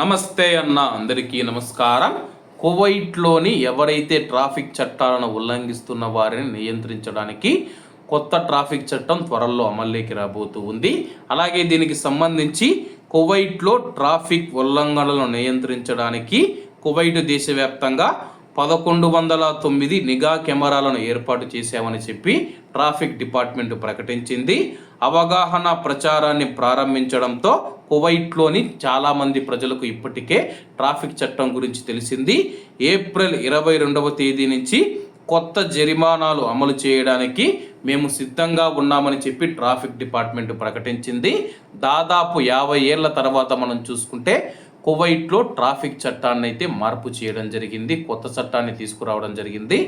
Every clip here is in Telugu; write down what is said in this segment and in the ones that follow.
నమస్తే అన్న అందరికీ నమస్కారం. కువైట్లోని ఎవరైతే ట్రాఫిక్ చట్టాలను ఉల్లంఘిస్తున్న వారిని నియంత్రించడానికి కొత్త ట్రాఫిక్ చట్టం త్వరలో అమల్లోకి రాబోతూ ఉంది. అలాగే దీనికి సంబంధించి కువైట్లో ట్రాఫిక్ ఉల్లంఘనలను నియంత్రించడానికి కువైట్ దేశవ్యాప్తంగా పదకొండు వందల తొమ్మిది నిఘా కెమెరాలను ఏర్పాటు చేశామని చెప్పి ట్రాఫిక్ డిపార్ట్మెంట్ ప్రకటించింది. అవగాహన ప్రచారాన్ని ప్రారంభించడంతో కువైట్లోని చాలామంది ప్రజలకు ఇప్పటికే ట్రాఫిక్ చట్టం గురించి తెలిసింది. ఏప్రిల్ ఇరవై రెండవ తేదీ నుంచి కొత్త జరిమానాలు అమలు చేయడానికి మేము సిద్ధంగా ఉన్నామని చెప్పి ట్రాఫిక్ డిపార్ట్మెంట్ ప్రకటించింది. దాదాపు యాభై ఏళ్ళ తర్వాత మనం చూసుకుంటే కువైట్లో ట్రాఫిక్ చట్టాన్ని అయితే మార్పు చేయడం జరిగింది కొత్త చట్టాన్ని తీసుకురావడం జరిగింది.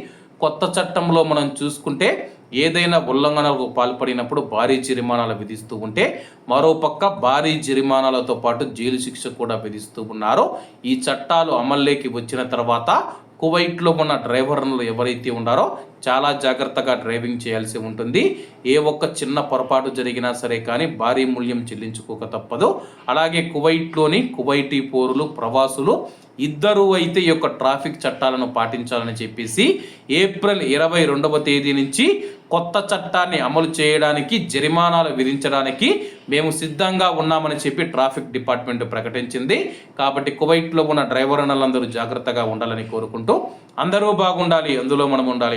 కొత్త చట్టంలో మనం చూసుకుంటే ఏదైనా ఉల్లంఘనలకు పాల్పడినప్పుడు భారీ జరిమానాలు విధిస్తూ ఉంటే మరోపక్క భారీ జరిమానాలతో పాటు జైలు శిక్ష కూడా విధిస్తూ ఉన్నారు. ఈ చట్టాలు అమల్లోకి వచ్చిన తర్వాత కువైట్లో ఉన్న డ్రైవర్లు ఎవరైతే ఉన్నారో చాలా జాగ్రత్తగా డ్రైవింగ్ చేయాల్సి ఉంటుంది. ఏ ఒక్క చిన్న పొరపాటు జరిగినా సరే కానీ భారీ మూల్యం చెల్లించుకోక తప్పదు. అలాగే కువైట్లోని కువైటీ పోరులు ప్రవాసులు ఇద్దరు అయితే ఈ యొక్క ట్రాఫిక్ చట్టాలను పాటించాలని చెప్పేసి ఏప్రిల్ ఇరవై రెండవ తేదీ నుంచి కొత్త చట్టాన్ని అమలు చేయడానికి జరిమానాలు విధించడానికి మేము సిద్ధంగా ఉన్నామని చెప్పి ట్రాఫిక్ డిపార్ట్మెంట్ ప్రకటించింది. కాబట్టి కువైట్లో ఉన్న డ్రైవర్ అన్నలందరూ జాగ్రత్తగా ఉండాలని కోరుకుంటూ అందరూ బాగుండాలి అందులో మనం ఉండాలి.